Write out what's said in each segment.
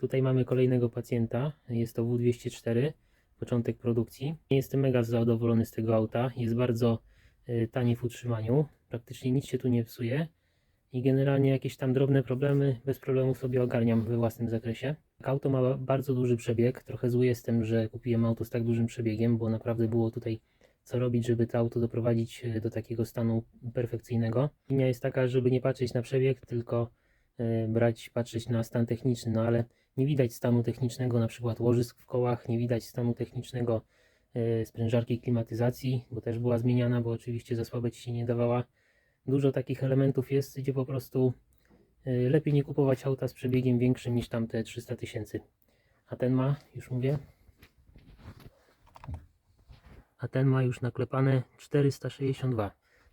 Tutaj mamy kolejnego pacjenta. Jest to W204, początek produkcji. Nie jestem mega zadowolony z tego auta. Jest bardzo y, tani w utrzymaniu. Praktycznie nic się tu nie psuje. I generalnie jakieś tam drobne problemy bez problemu sobie ogarniam we własnym zakresie. Auto ma bardzo duży przebieg. Trochę zły jestem, że kupiłem auto z tak dużym przebiegiem, bo naprawdę było tutaj co robić, żeby to auto doprowadzić e, do takiego stanu perfekcyjnego. Linia jest taka, żeby nie patrzeć na przebieg, tylko e, brać, patrzeć na stan techniczny, no ale nie widać stanu technicznego, na przykład łożysk w kołach, nie widać stanu technicznego e, sprężarki klimatyzacji, bo też była zmieniana, bo oczywiście za słabe się nie dawała. Dużo takich elementów jest, gdzie po prostu e, lepiej nie kupować auta z przebiegiem większym niż tamte 300 tysięcy. A ten ma, już mówię, a ten ma już naklepane 462.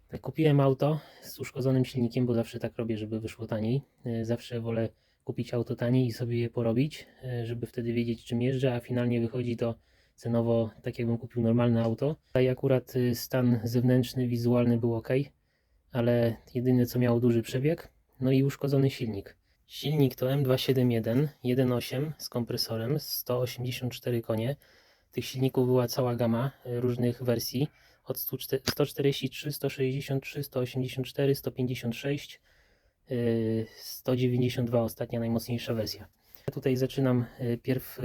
Tak, kupiłem auto z uszkodzonym silnikiem, bo zawsze tak robię, żeby wyszło taniej. E, Zawsze wolę kupić auto taniej i sobie je porobić, e, żeby wtedy wiedzieć czym jeżdżę, a finalnie wychodzi to cenowo tak jakbym kupił normalne auto. Tutaj akurat y, stan zewnętrzny, wizualny był ok, ale jedyne co miało duży przebieg, no i uszkodzony silnik. Silnik to M271 1.8 z kompresorem 184 konie. Tych silników była cała gama y, różnych wersji od 143, 163, 184, 156, y, 192 ostatnia najmocniejsza wersja. Ja tutaj zaczynam y, pierw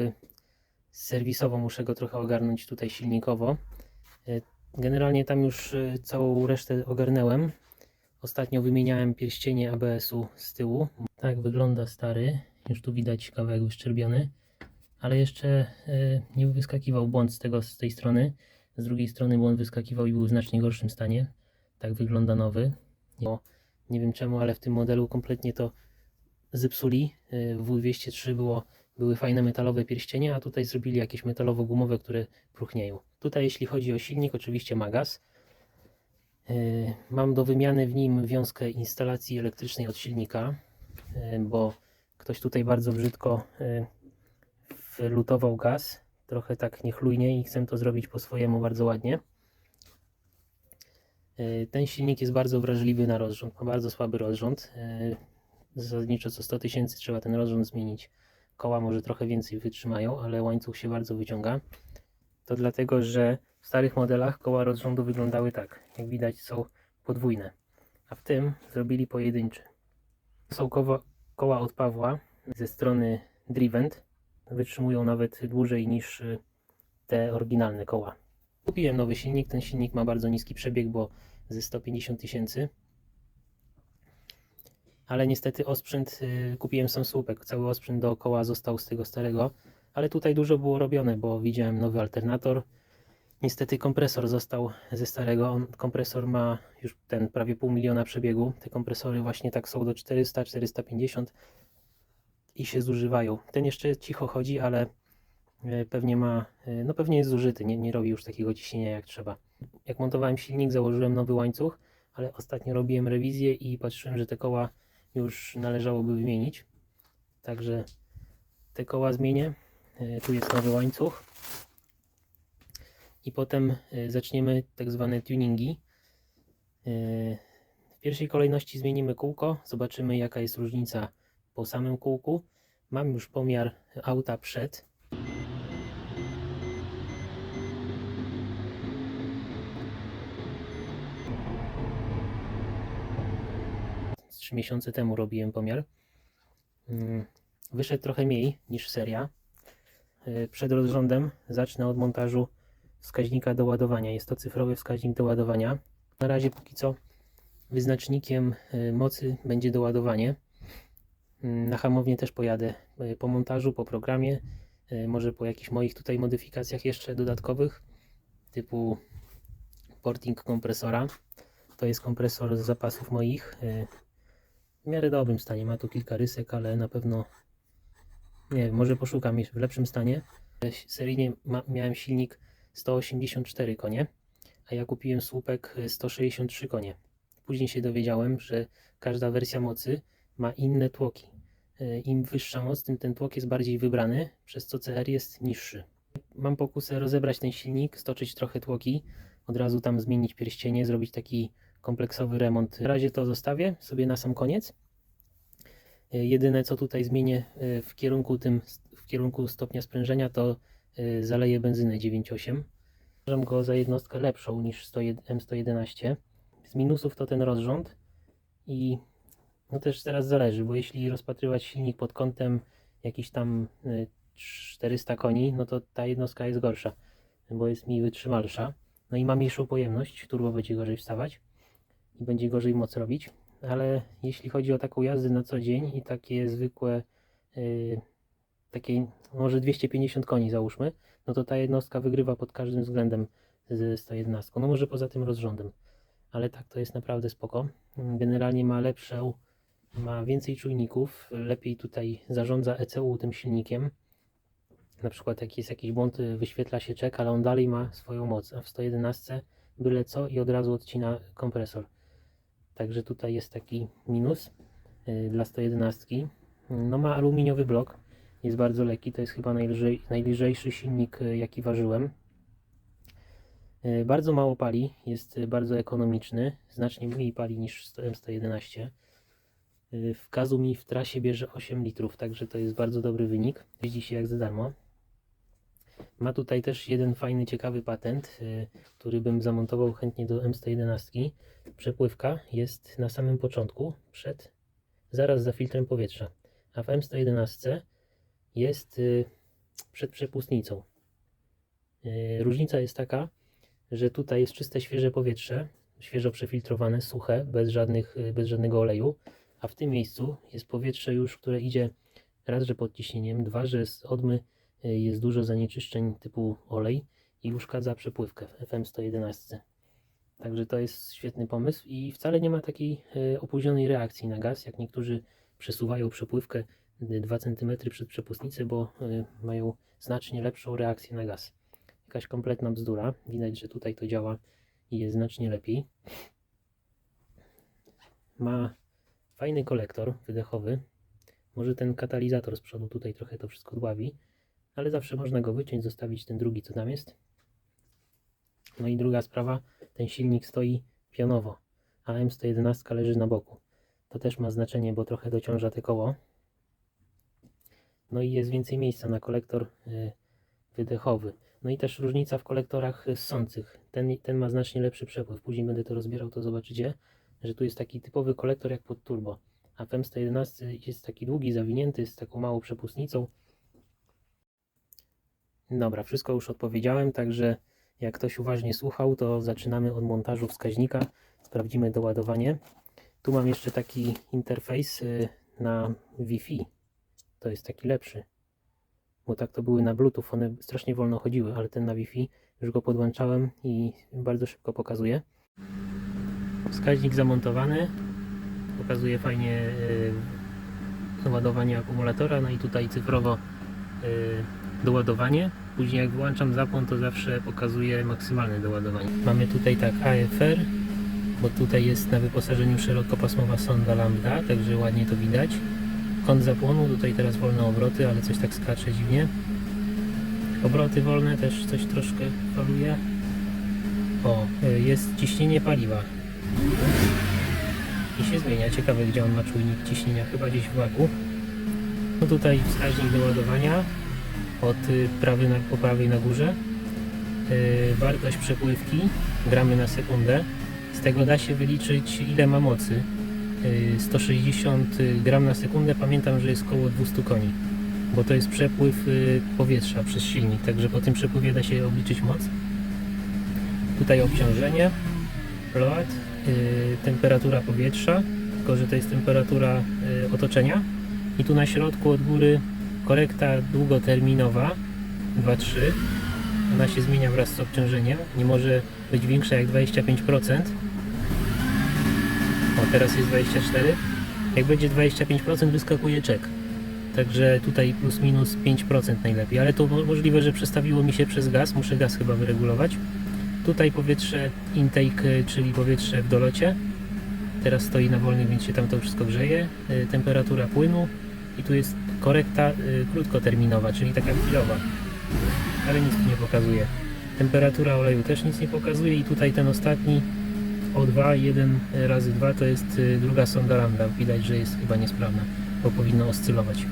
serwisowo, muszę go trochę ogarnąć tutaj silnikowo. Y, Generalnie tam już y, całą resztę ogarnęłem. Ostatnio wymieniałem pierścienie ABS-u z tyłu. Tak wygląda stary. Już tu widać kawałek wyszczerbiony. Ale jeszcze nie wyskakiwał błąd z, tego, z tej strony. Z drugiej strony błąd wyskakiwał i był w znacznie gorszym stanie. Tak wygląda nowy. Nie wiem czemu, ale w tym modelu kompletnie to zepsuli. W W203 było, były fajne metalowe pierścienie, a tutaj zrobili jakieś metalowo-gumowe, które próchnieją. Tutaj jeśli chodzi o silnik, oczywiście ma gaz. Y, Mam do wymiany w nim wiązkę instalacji elektrycznej od silnika, y, bo ktoś tutaj bardzo brzydko y, wlutował gaz, trochę tak niechlujnie i chcę to zrobić po swojemu bardzo ładnie. Y, Ten silnik jest bardzo wrażliwy na rozrząd, ma bardzo słaby rozrząd. Y, Zasadniczo co 100 tysięcy trzeba ten rozrząd zmienić. Koła może trochę więcej wytrzymają, ale łańcuch się bardzo wyciąga. To dlatego, że w starych modelach koła rozrządu wyglądały tak. Jak widać są podwójne, a w tym zrobili pojedynczy. Są koła, koła od Pawła ze strony Drivent. Wytrzymują nawet dłużej niż y, te oryginalne koła. Kupiłem nowy silnik. Ten silnik ma bardzo niski przebieg, bo ze 150 tysięcy. Ale niestety osprzęt y, kupiłem sam słupek. Cały osprzęt dookoła został z tego starego. Ale tutaj dużo było robione, bo widziałem nowy alternator. Niestety kompresor został ze starego. On, kompresor ma już ten prawie pół miliona przebiegu. Te kompresory właśnie tak są do 400, 450 i się zużywają. Ten jeszcze cicho chodzi, ale e, pewnie ma, e, no pewnie jest zużyty, nie, nie robi już takiego ciśnienia jak trzeba. Jak montowałem silnik, założyłem nowy łańcuch, ale ostatnio robiłem rewizję i patrzyłem, że te koła już należałoby wymienić. Także te koła zmienię. E, Tu jest nowy łańcuch. I potem e, zaczniemy tak zwane tuningi. E, W pierwszej kolejności zmienimy kółko, zobaczymy jaka jest różnica po samym kółku. Mam już pomiar auta przed. 3 miesiące temu robiłem pomiar. Mm, Wyszedł trochę mniej niż seria. Y, Przed rozrządem zacznę od montażu wskaźnika do ładowania. Jest to cyfrowy wskaźnik do ładowania. Na razie póki co wyznacznikiem y, mocy będzie doładowanie. Mm, Na hamownię też pojadę y, po montażu, po programie, może po jakichś moich tutaj modyfikacjach jeszcze dodatkowych, typu porting kompresora. To jest kompresor z zapasów moich. W miarę dobrym stanie. Ma tu kilka rysek, ale na pewno nie wiem, może poszukam jeszcze w lepszym stanie. Seryjnie ma, miałem silnik 184 konie, a ja kupiłem słupek y, 163 konie. Później się dowiedziałem, że każda wersja mocy ma inne tłoki. Y, Im wyższa moc, tym ten tłok jest bardziej wybrany, przez co CR jest niższy. Mam pokusę rozebrać ten silnik, stoczyć trochę tłoki, od razu tam zmienić pierścienie, zrobić taki kompleksowy remont. W razie to zostawię sobie na sam koniec. Y, Jedyne co tutaj zmienię y, w kierunku tym, w kierunku stopnia sprężenia to y, zaleję benzynę 9.8. Uważam go za jednostkę lepszą niż 100 M111. Z minusów to ten rozrząd i no też teraz zależy, bo jeśli rozpatrywać silnik pod kątem jakiś tam y, 400 koni, no to ta jednostka jest gorsza, bo jest mi wytrzymalsza. No i ma mniejszą pojemność, turbo będzie gorzej wstawać i będzie gorzej moc robić, ale jeśli chodzi o taką jazdę na co dzień i takie zwykłe, yy, takie może 250 koni załóżmy, no to ta jednostka wygrywa pod każdym względem z 111, no może poza tym rozrządem, ale tak to jest naprawdę spoko. Generalnie ma lepszą, ma więcej czujników, lepiej tutaj zarządza ECU tym silnikiem, na przykład jak jest jakiś błąd, y, wyświetla się czek, ale on dalej ma swoją moc, a w 111 byle co i od razu odcina kompresor. Także tutaj jest taki minus y, dla 111. No ma aluminiowy blok, jest bardzo lekki, to jest chyba najlżej, najlżejszy silnik y, jaki ważyłem. Y, Bardzo mało pali, jest bardzo ekonomiczny, znacznie mniej pali niż 100 M111. Y, W gazu mi w trasie bierze 8 litrów, także to jest bardzo dobry wynik. Jeździ się jak za darmo. Ma tutaj też jeden fajny, ciekawy patent, y, który bym zamontował chętnie do M111. Przepływka jest na samym początku, przed, zaraz za filtrem powietrza, a w M111 jest y, przed przepustnicą. Y, Różnica jest taka, że tutaj jest czyste, świeże powietrze, świeżo przefiltrowane, suche, bez, żadnych, bez żadnego oleju, a w tym miejscu jest powietrze już, które idzie raz, że pod ciśnieniem, dwa, że z odmy jest dużo zanieczyszczeń typu olej i uszkadza przepływkę w FM111. Także to jest świetny pomysł i wcale nie ma takiej y, opóźnionej reakcji na gaz, jak niektórzy przesuwają przepływkę y, 2 cm przed przepustnicę, bo y, mają znacznie lepszą reakcję na gaz. Jakaś kompletna bzdura. Widać, że tutaj to działa i jest znacznie lepiej. Ma fajny kolektor wydechowy. Może ten katalizator z przodu tutaj trochę to wszystko dławi, ale zawsze można go wyciąć, zostawić ten drugi, co tam jest. No i druga sprawa, ten silnik stoi pionowo, a M111 leży na boku. To też ma znaczenie, bo trochę dociąża te koło. No i jest więcej miejsca na kolektor y, wydechowy. No i też różnica w kolektorach ssących. Ten, ten ma znacznie lepszy przepływ. Później będę to rozbierał, to zobaczycie, że tu jest taki typowy kolektor jak pod turbo. A w M111 jest taki długi, zawinięty, z taką małą przepustnicą. Dobra, wszystko już odpowiedziałem, także jak ktoś uważnie słuchał, to zaczynamy od montażu wskaźnika. Sprawdzimy doładowanie. Tu mam jeszcze taki interfejs y, na Wi-Fi. To jest taki lepszy. Bo tak to były na Bluetooth, one strasznie wolno chodziły, ale ten na Wi-Fi już go podłączałem i bardzo szybko pokazuje. Wskaźnik zamontowany. Pokazuje fajnie y, ładowanie akumulatora, no i tutaj cyfrowo y, doładowanie. Później jak wyłączam zapłon, to zawsze pokazuje maksymalne doładowanie. Mamy tutaj tak AFR, bo tutaj jest na wyposażeniu szerokopasmowa sonda lambda, także ładnie to widać. Kąt zapłonu, tutaj teraz wolne obroty, ale coś tak skacze dziwnie. Obroty wolne też coś troszkę faluje. O, y, jest ciśnienie paliwa. I się zmienia. Ciekawe, gdzie on ma czujnik ciśnienia, chyba gdzieś w baku. No tutaj wskaźnik doładowania od prawy na, po prawej na górze. Yy, wartość przepływki, gramy na sekundę. Z tego da się wyliczyć ile ma mocy. Yy, 160 gram na sekundę, pamiętam, że jest około 200 koni. Bo to jest przepływ y, powietrza przez silnik, także po tym przepływie da się obliczyć moc. Tutaj obciążenie, load, temperatura powietrza, tylko że to jest temperatura otoczenia. I tu na środku od góry korekta długoterminowa 2-3 ona się zmienia wraz z obciążeniem. Nie może być większa jak 25% o teraz jest 24 jak będzie 25% wyskakuje czek. Także tutaj plus minus 5% najlepiej. Ale to mo- możliwe, że przestawiło mi się przez gaz. Muszę gaz chyba wyregulować. Tutaj powietrze intake, czyli powietrze w dolocie. Teraz stoi na wolnych, więc się tam to wszystko grzeje. Y, temperatura płynu i tu jest korekta y, krótkoterminowa, czyli taka chwilowa, ale nic tu nie pokazuje. Temperatura oleju też nic nie pokazuje i tutaj ten ostatni O2, 1 razy 2 to jest y, druga sonda lambda, widać, że jest chyba niesprawna. bo powinno oscylować.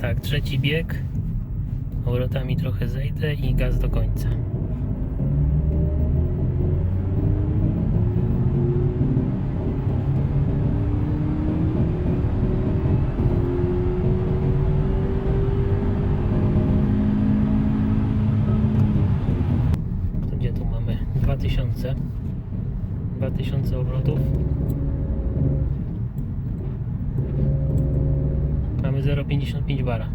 Tak, trzeci bieg. Obrotami trochę zejdę i gaz do końca. To gdzie tu mamy? 2000. 2000 obrotów. Mamy 0,55 bara.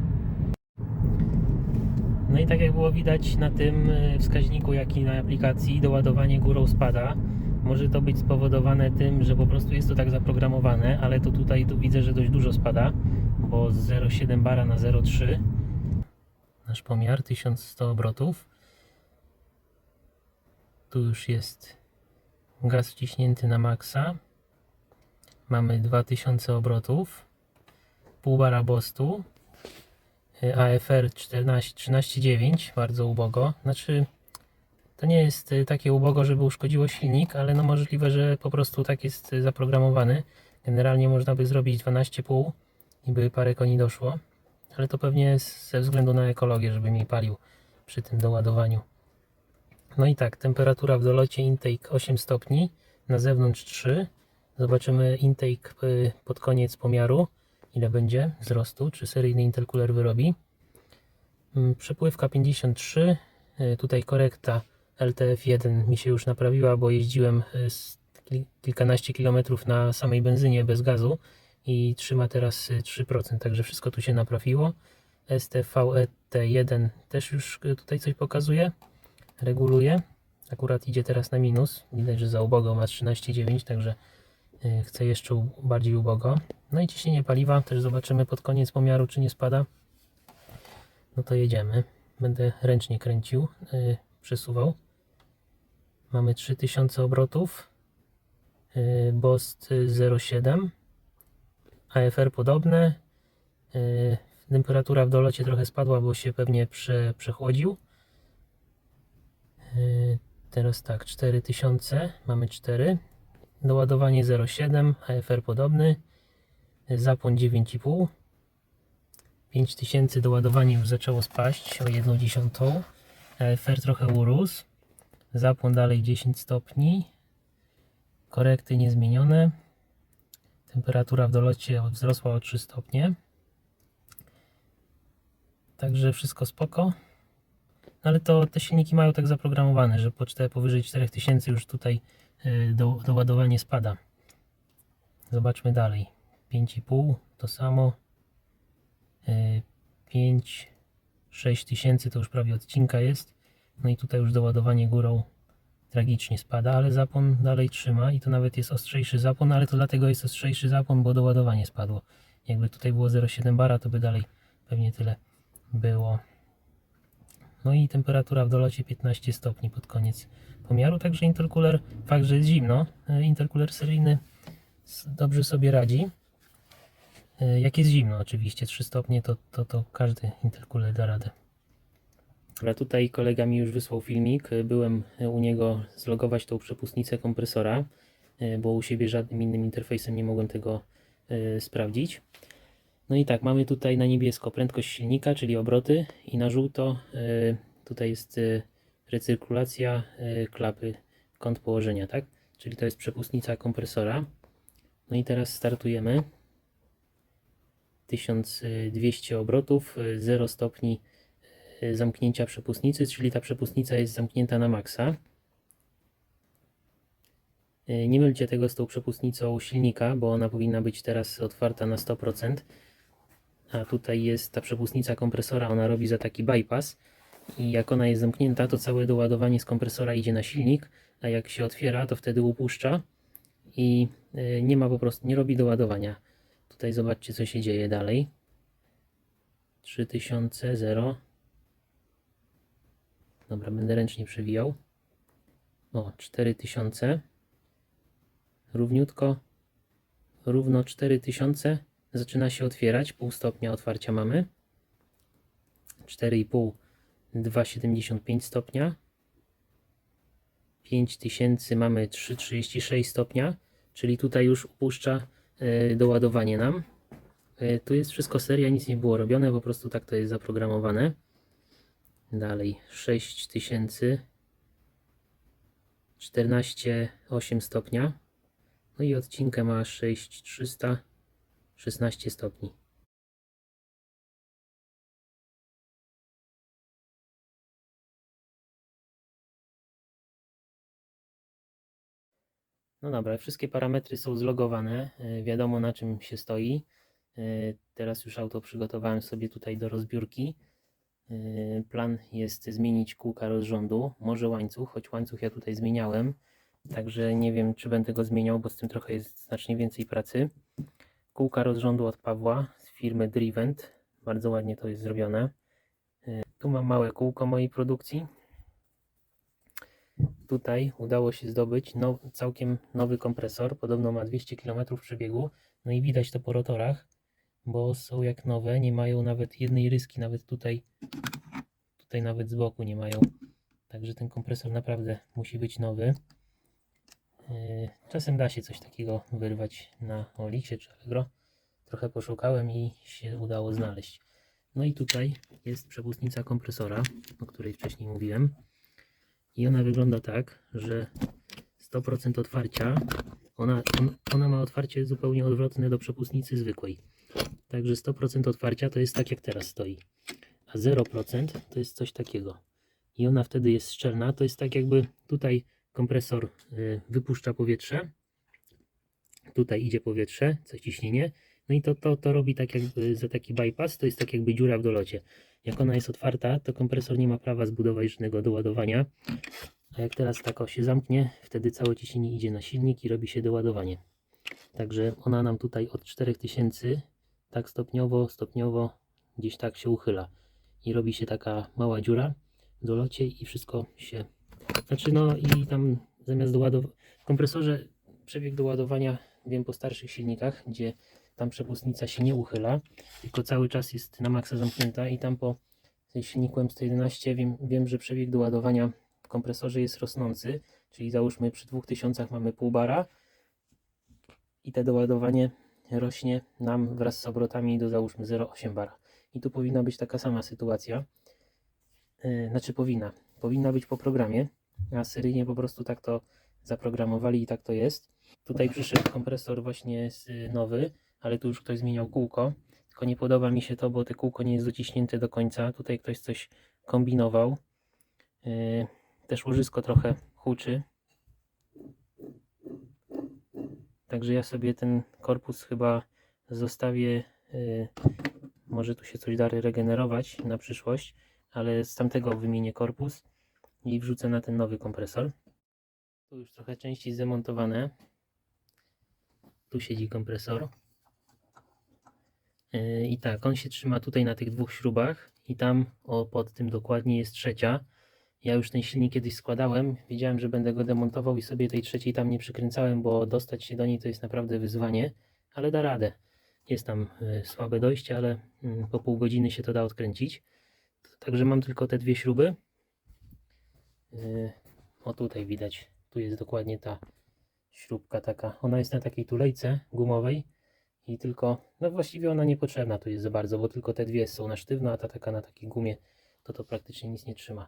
No i tak jak było widać na tym e, wskaźniku, jak i na aplikacji, doładowanie górą spada. Może to być spowodowane tym, że po prostu jest to tak zaprogramowane, ale to tutaj tu widzę, że dość dużo spada, bo z 0,7 bara na 0,3 nasz pomiar 1100 obrotów. Tu już jest gaz wciśnięty na maksa. Mamy 2000 obrotów pół bara Bostu y, AFR 14 13.9 bardzo ubogo. Znaczy to nie jest y, takie ubogo, żeby uszkodziło silnik, ale no możliwe, że po prostu tak jest y, zaprogramowany. Generalnie można by zrobić 12,5 i by parę koni doszło ale to pewnie ze względu na ekologię, żeby mi palił przy tym doładowaniu. No i tak, temperatura w dolocie intake 8 stopni na zewnątrz 3 zobaczymy intake y, pod koniec pomiaru ile będzie wzrostu, czy seryjny intercooler wyrobi. Mm, Przepływka 53, y, tutaj korekta LTF1 mi się już naprawiła, bo jeździłem kil- kilkanaście kilometrów na samej benzynie bez gazu i trzyma teraz y, 3%, także wszystko tu się naprawiło. STVET1 też już tutaj coś pokazuje, reguluje. Akurat idzie teraz na minus, widać, że za ubogo ma 13,9, także y, chcę jeszcze bardziej ubogo. No i ciśnienie paliwa też zobaczymy pod koniec pomiaru, czy nie spada. No to jedziemy. Będę ręcznie kręcił, yy, przesuwał. Mamy 3000 obrotów. Yy, BOST y, 0,7. AFR podobne. Yy, temperatura w dolocie trochę spadła, bo się pewnie prze, przechłodził. Yy, teraz tak, 4000. Mamy 4. Doładowanie 0,7. AFR podobny. Zapłon 9,5 5000 doładowanie już zaczęło spaść o 1,1 FR trochę urósł. Zapłon dalej 10 stopni. Korekty niezmienione. Temperatura w dolocie wzrosła o 3 stopnie. Także wszystko spoko. No ale to te silniki mają tak zaprogramowane, że po 4, powyżej 4000 już tutaj do, doładowanie spada zobaczmy dalej 5,5 to samo. Yy, 5, 6 tysięcy to już prawie odcinka jest. No i tutaj już doładowanie górą tragicznie spada, ale zapłon dalej trzyma i to nawet jest ostrzejszy zapłon, ale to dlatego jest ostrzejszy zapłon, bo doładowanie spadło. Jakby tutaj było 0,7 bara, to by dalej pewnie tyle było. No i temperatura w dolocie 15 stopni pod koniec pomiaru, także intercooler, fakt, że jest zimno, yy, intercooler seryjny dobrze sobie radzi. E, Jak jest zimno, oczywiście, 3 stopnie, to, to, to każdy intercooler da radę. Dobra, tutaj kolega mi już wysłał filmik. E, Byłem e, u niego zlogować tą przepustnicę kompresora, e, bo u siebie żadnym innym interfejsem nie mogłem tego e, sprawdzić. No i tak, mamy tutaj na niebiesko prędkość silnika, czyli obroty, i na żółto e, tutaj jest e, recyrkulacja e, klapy, kąt położenia, tak? Czyli to jest przepustnica kompresora. No i teraz startujemy. 1200 obrotów, y, 0 stopni y, zamknięcia przepustnicy, czyli ta przepustnica jest zamknięta na maksa. Y, Nie mylcie tego z tą przepustnicą silnika, bo ona powinna być teraz otwarta na 100%. A tutaj jest ta przepustnica kompresora, ona robi za taki bypass. I jak ona jest zamknięta, to całe doładowanie z kompresora idzie na silnik, a jak się otwiera, to wtedy upuszcza i y, nie ma po prostu, nie robi doładowania. Tutaj zobaczcie, co się dzieje dalej. 3000, 0. Dobra, będę ręcznie przewijał. O, 4000. Równiutko. Równo 4000. Zaczyna się otwierać. Pół stopnia otwarcia mamy. 4,5. 2,75 stopnia. 5000 mamy 3,36 stopnia. Czyli tutaj już upuszcza e, doładowanie nam. E, Tu jest wszystko seria, nic nie było robione, po prostu tak to jest zaprogramowane. Dalej 6000 14,8 stopnia. No i odcinkę ma 6300 16 stopni. No dobra, wszystkie parametry są zlogowane, e, wiadomo na czym się stoi. E, Teraz już auto przygotowałem sobie tutaj do rozbiórki. E, Plan jest zmienić kółka rozrządu, może łańcuch, choć łańcuch ja tutaj zmieniałem, także nie wiem czy będę go zmieniał, bo z tym trochę jest znacznie więcej pracy. Kółka rozrządu od Pawła z firmy Drivent, bardzo ładnie to jest zrobione. E, Tu mam małe kółko mojej produkcji. Tutaj udało się zdobyć now, całkiem nowy kompresor, podobno ma 200 km przebiegu, no i widać to po rotorach, bo są jak nowe, nie mają nawet jednej ryski, nawet tutaj, tutaj nawet z boku nie mają. Także ten kompresor naprawdę musi być nowy. Yy, Czasem da się coś takiego wyrwać na Olixie czy Allegro. Trochę poszukałem i się udało znaleźć. No i tutaj jest przepustnica kompresora, o której wcześniej mówiłem. I ona wygląda tak, że 100% otwarcia, ona, on, ona ma otwarcie zupełnie odwrotne do przepustnicy zwykłej. Także 100% otwarcia to jest tak jak teraz stoi. A 0% to jest coś takiego. I ona wtedy jest szczelna. To jest tak jakby tutaj kompresor y, wypuszcza powietrze. Tutaj idzie powietrze, co ciśnienie. No i to, to, to robi tak jakby za taki bypass. To jest tak jakby dziura w dolocie. Jak ona jest otwarta, to kompresor nie ma prawa zbudować żadnego doładowania. A jak teraz tak o się zamknie, wtedy całe ciśnienie idzie na silnik i robi się doładowanie. Także ona nam tutaj od 4000 tak stopniowo, stopniowo gdzieś tak się uchyla. I robi się taka mała dziura w dolocie i wszystko się... Znaczy no i tam zamiast doładowania... W kompresorze przebieg doładowania wiem po starszych silnikach, gdzie tam przepustnica się nie uchyla, tylko cały czas jest na maksa zamknięta i tam po silniku M111 wiem, wiem, że przebieg doładowania w kompresorze jest rosnący, czyli załóżmy przy 2000 mamy pół bara i te doładowanie rośnie nam wraz z obrotami do załóżmy 0,8 bara. I tu powinna być taka sama sytuacja. Yy, znaczy powinna. Powinna być po programie, a seryjnie po prostu tak to zaprogramowali i tak to jest. Tutaj przyszedł kompresor właśnie z, nowy, ale tu już ktoś zmieniał kółko. Tylko nie podoba mi się to, bo te kółko nie jest dociśnięte do końca. Tutaj ktoś coś kombinował. Yy, też łożysko trochę huczy. Także ja sobie ten korpus chyba zostawię. yy, może tu się coś da regenerować na przyszłość, ale z tamtego wymienię korpus i wrzucę na ten nowy kompresor. Tu już trochę części zdemontowane. Tu siedzi kompresor. Yy, I tak, on się trzyma tutaj na tych dwóch śrubach i tam o, pod tym dokładnie jest trzecia. Ja już ten silnik kiedyś składałem, wiedziałem, że będę go demontował i sobie tej trzeciej tam nie przykręcałem, bo dostać się do niej to jest naprawdę wyzwanie, ale da radę. Jest tam y, słabe dojście, ale mm, po pół godziny się to da odkręcić. Także mam tylko te dwie śruby. Y, o tutaj widać, tu jest dokładnie ta śrubka taka. Ona jest na takiej tulejce gumowej i tylko, no właściwie ona niepotrzebna tu jest za bardzo, bo tylko te dwie są na sztywno, a ta taka na takiej gumie to to praktycznie nic nie trzyma.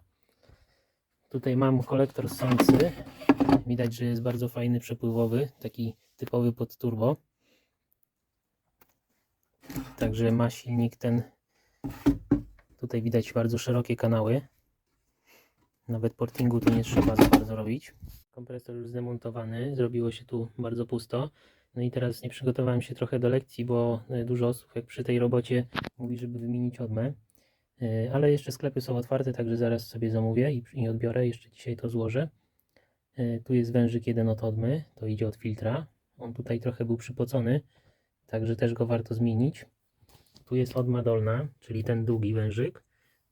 Tutaj mam kolektor sący. Widać, że jest bardzo fajny, przepływowy, taki typowy pod turbo. Także ma silnik ten. Tutaj widać bardzo szerokie kanały. Nawet portingu tu nie trzeba za bardzo robić. Kompresor już zdemontowany, zrobiło się tu bardzo pusto. No i teraz nie przygotowałem się trochę do lekcji, bo e, dużo osób jak przy tej robocie mówi, żeby wymienić odmę. E, Ale jeszcze sklepy są otwarte, także zaraz sobie zamówię i, i odbiorę. Jeszcze dzisiaj to złożę. E, Tu jest wężyk jeden od odmy, to idzie od filtra. On tutaj trochę był przypocony, także też go warto zmienić. Tu jest odma dolna, czyli ten długi wężyk.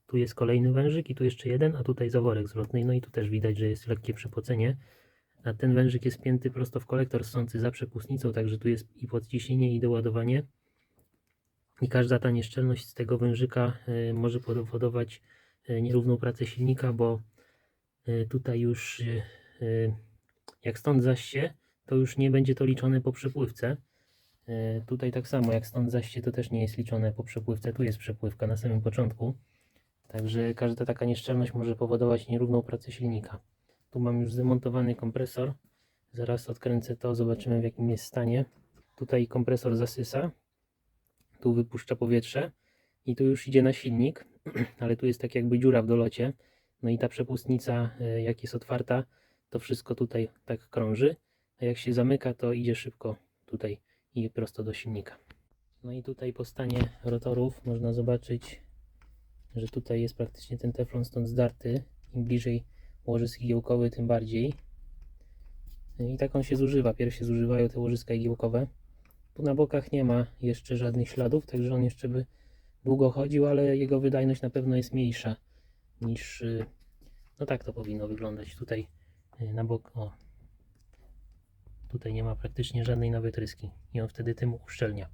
Tu jest kolejny wężyk i tu jeszcze jeden, a tutaj zaworek zwrotny. No i tu też widać, że jest lekkie przepocenie. A ten wężyk jest pięty prosto w kolektor sący za przepustnicą, także tu jest i podciśnienie i doładowanie. I każda ta nieszczelność z tego wężyka y, może powodować y, nierówną pracę silnika, bo y, tutaj już jak stąd zaś się, to już nie będzie to liczone po przepływce. Tutaj tak samo, jak stąd zaś się, to też nie jest liczone po przepływce. Tu jest przepływka na samym początku. Także każda taka nieszczelność może powodować nierówną pracę silnika. Tu mam już zdemontowany kompresor. Zaraz odkręcę to, zobaczymy w jakim jest stanie. Tutaj kompresor zasysa. Tu wypuszcza powietrze i tu już idzie na silnik, ale tu jest tak jakby dziura w dolocie. No i ta przepustnica, y, jak jest otwarta, to wszystko tutaj tak krąży, a jak się zamyka, to idzie szybko tutaj i prosto do silnika. No i tutaj po stanie rotorów można zobaczyć, że tutaj jest praktycznie ten teflon stąd zdarty. Im bliżej łożysk igiełkowy, tym bardziej. I tak on się zużywa. Pierw się zużywają te łożyska igiełkowe. Tu na bokach nie ma jeszcze żadnych śladów, także on jeszcze by długo chodził, ale jego wydajność na pewno jest mniejsza niż. y, No tak to powinno wyglądać. Tutaj y, na bok. O. Tutaj nie ma praktycznie żadnej nawet ryski i on wtedy tym uszczelnia.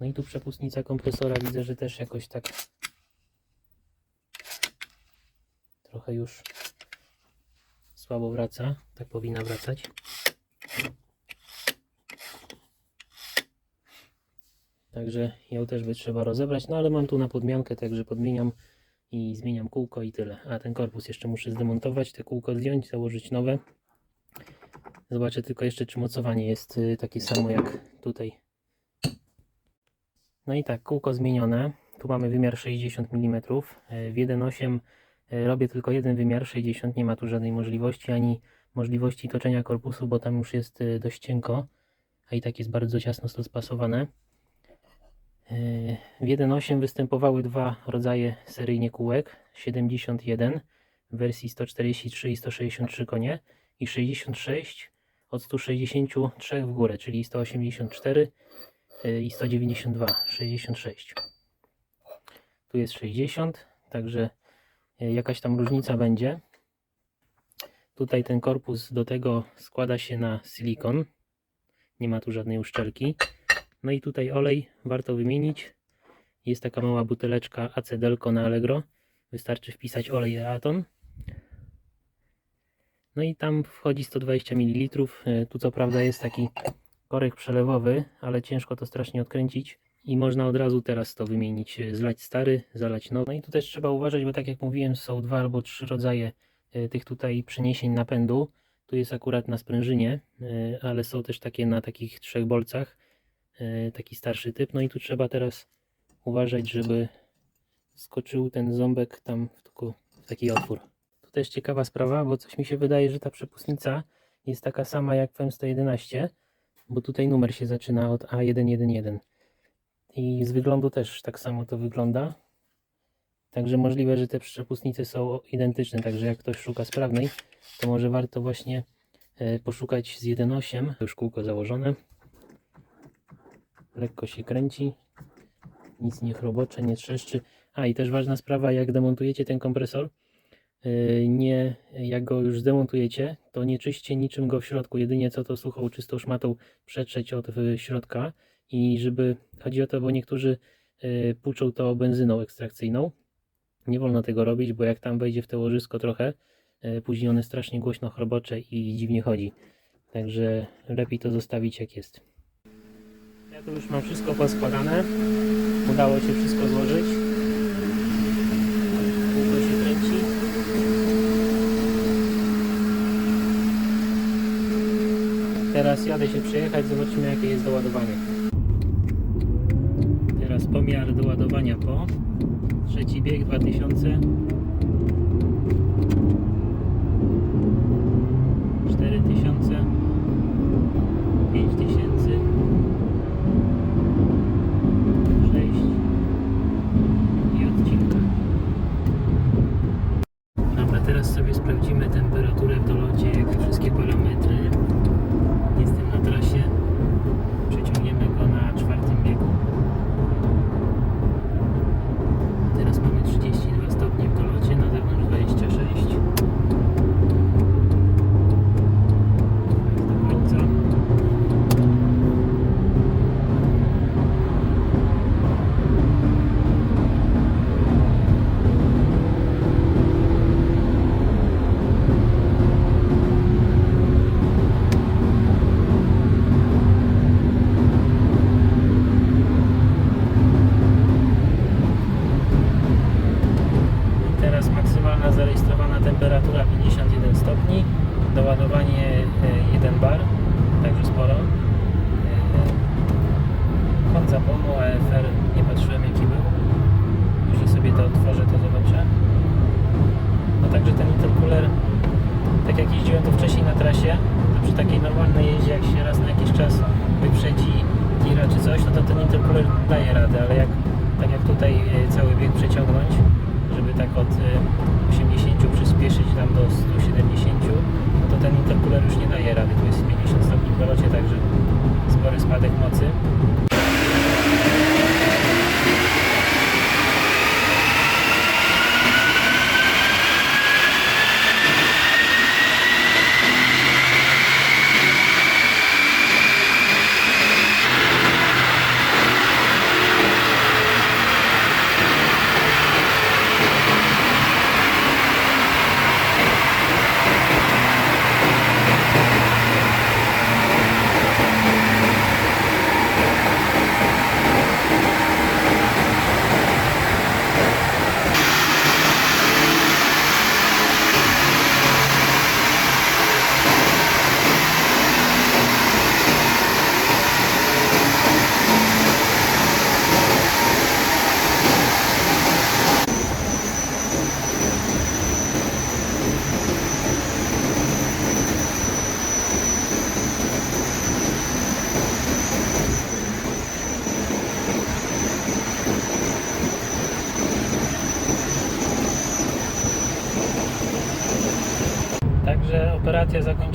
No i tu przepustnica kompresora widzę, że też jakoś tak trochę już słabo wraca. Tak powinna wracać. Także ją też by trzeba rozebrać, no ale mam tu na podmiankę, także podmieniam i zmieniam kółko i tyle. A ten korpus jeszcze muszę zdemontować, te kółko zdjąć, założyć nowe. Zobaczę tylko jeszcze, czy mocowanie jest y, takie samo jak tutaj. No i tak, kółko zmienione. Tu mamy wymiar 60 mm. W 1.8 y, robię tylko jeden wymiar 60, nie ma tu żadnej możliwości, ani możliwości toczenia korpusu, bo tam już jest y, dość cienko, a i tak jest bardzo ciasno to spasowane. Yy, W 1.8 występowały dwa rodzaje seryjnie kółek, 71 w wersji 143 i 163 konie i 66 od 163 w górę, czyli 184 yy, i 192, 66. Tu jest 60, także jakaś tam różnica będzie. Tutaj ten korpus do tego składa się na silikon, nie ma tu żadnej uszczelki. No i tutaj olej warto wymienić. Jest taka mała buteleczka acedelko na Allegro. Wystarczy wpisać olej Eaton. No i tam wchodzi 120 ml. E, Tu co prawda jest taki korek przelewowy, ale ciężko to strasznie odkręcić. I można od razu teraz to wymienić. E, Zlać stary, zalać nowy. No i tu też trzeba uważać, bo tak jak mówiłem są dwa albo trzy rodzaje e, tych tutaj przeniesień napędu. Tu jest akurat na sprężynie, e, ale są też takie na takich trzech bolcach taki starszy typ. No i tu trzeba teraz uważać, żeby skoczył ten ząbek tam w, w taki otwór. Tu też ciekawa sprawa, bo coś mi się wydaje, że ta przepustnica jest taka sama jak w M111, bo tutaj numer się zaczyna od A111. I z wyglądu też tak samo to wygląda. Także możliwe, że te przepustnice są identyczne, także jak ktoś szuka sprawnej, to może warto właśnie e, poszukać z 1.8. Już kółko założone lekko się kręci, nic nie chrobocze, nie trzeszczy. A i też ważna sprawa, jak demontujecie ten kompresor, yy, nie, jak go już zdemontujecie, to nie czyście niczym go w środku, jedynie co to suchą, czystą szmatą przetrzeć od y, środka i żeby, chodzi o to, bo niektórzy yy, puczą to benzyną ekstrakcyjną, nie wolno tego robić, bo jak tam wejdzie w te łożysko trochę, yy, później one strasznie głośno chrobocze i dziwnie chodzi. Także lepiej to zostawić jak jest. Ja tu już mam wszystko poskładane. Udało się wszystko złożyć. Kółko się kręci. Teraz jadę się przejechać, zobaczymy jakie jest doładowanie. Pomiar doładowania po. Trzeci bieg 2000. 4000 5000 6 i odcinka. Dobra, teraz sobie sprawdzimy temperaturę w dolocie, jak i wszystkie parametry. Jestem na trasie. Przeciągniemy go na czwartym biegu. Teraz mamy 32 stopnie w dolocie, na zewnątrz 26. Do końca. Teraz maksymalna zarejestrowana temperatura 51 stopni, doładowanie e, 1 bar, także sporo. E, Kąt zapłonu AFR nie patrzyłem jaki był. Jeśli sobie to otworzę to zobaczę. No także ten intercooler, tak jak jeździłem to wcześniej na trasie, to przy takiej normalnej jeździe jak się raz na jakiś czas wyprzedzi tira czy coś, no to ten intercooler daje radę, ale jak tak jak tutaj e, cały bieg przeciągnąć, żeby tak od e, 80 przyspieszyć tam do 170, no to ten intercooler już nie daje rady. Tu jest 50 stopni w dolocie, także spory spadek mocy.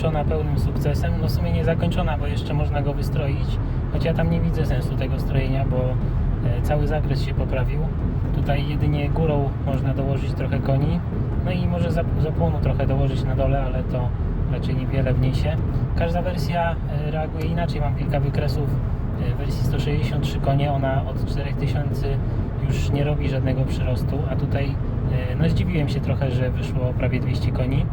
Zakończona pełnym sukcesem. No w sumie nie zakończona, bo jeszcze można go wystroić. Choć ja tam nie widzę sensu tego strojenia, bo e, cały zakres się poprawił. Tutaj jedynie górą można dołożyć trochę koni. No i może zap- zapłonu trochę dołożyć na dole, ale to raczej niewiele wniesie. Każda wersja e, reaguje inaczej. Mam kilka wykresów e, wersji 163 konie. Ona od 4000 już nie robi żadnego przyrostu, a tutaj no zdziwiłem się trochę, że wyszło prawie 200 koni.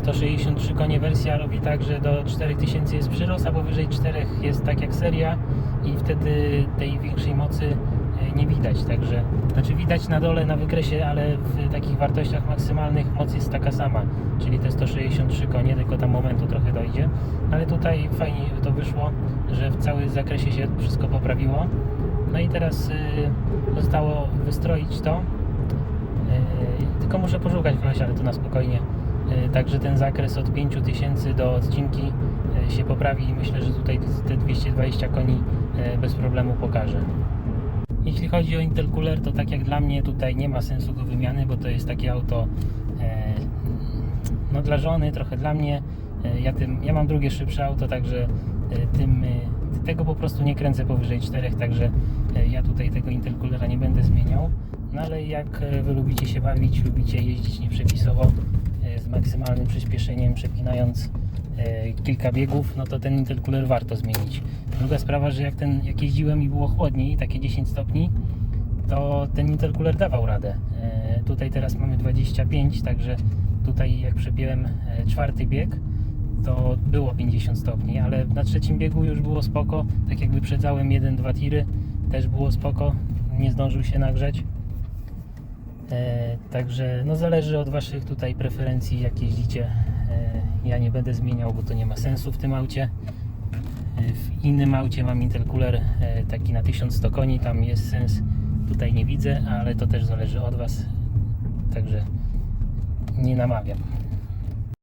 163 konie wersja robi tak, że do 4000 jest przyrost, a powyżej 4 jest tak jak seria i wtedy tej większej mocy e, nie widać, także znaczy widać na dole na wykresie, ale w takich wartościach maksymalnych moc jest taka sama, czyli te 163 konie, tylko tam momentu trochę dojdzie, ale tutaj fajnie to wyszło, że w całym zakresie się wszystko poprawiło. No i teraz y, zostało wystroić to. Y, tylko muszę poszukać kogoś, ale to na spokojnie. Y, Także ten zakres od 5000 do odcinki y, się poprawi i myślę, że tutaj te 220 koni y, bez problemu pokaże. Jeśli chodzi o Intercooler, to tak jak dla mnie tutaj nie ma sensu go wymiany, bo to jest takie auto e, no dla żony, trochę dla mnie. E, Ja, tym, ja mam drugie szybsze auto, także e, tym, e, tego po prostu nie kręcę powyżej 4, także e, ja tutaj tego intercoolera nie będę zmieniał. No ale jak e, Wy lubicie się bawić, lubicie jeździć nieprzepisowo e, maksymalnym przyspieszeniem, przepinając e, kilka biegów, no to ten intercooler warto zmienić. Druga sprawa, że jak, ten, jak jeździłem i było chłodniej, takie 10 stopni, to ten intercooler dawał radę. E, Tutaj teraz mamy 25, także tutaj jak przebiłem e, czwarty bieg, to było 50 stopni, ale na trzecim biegu już było spoko. Tak jak wyprzedzałem 1-2 tiry, też było spoko. Nie zdążył się nagrzeć. E, Także no zależy od Waszych tutaj preferencji, jak jeździcie. E, Ja nie będę zmieniał, bo to nie ma sensu w tym aucie. E, W innym aucie mam intercooler taki na 1100 koni, tam jest sens, tutaj nie widzę, ale to też zależy od Was, także nie namawiam.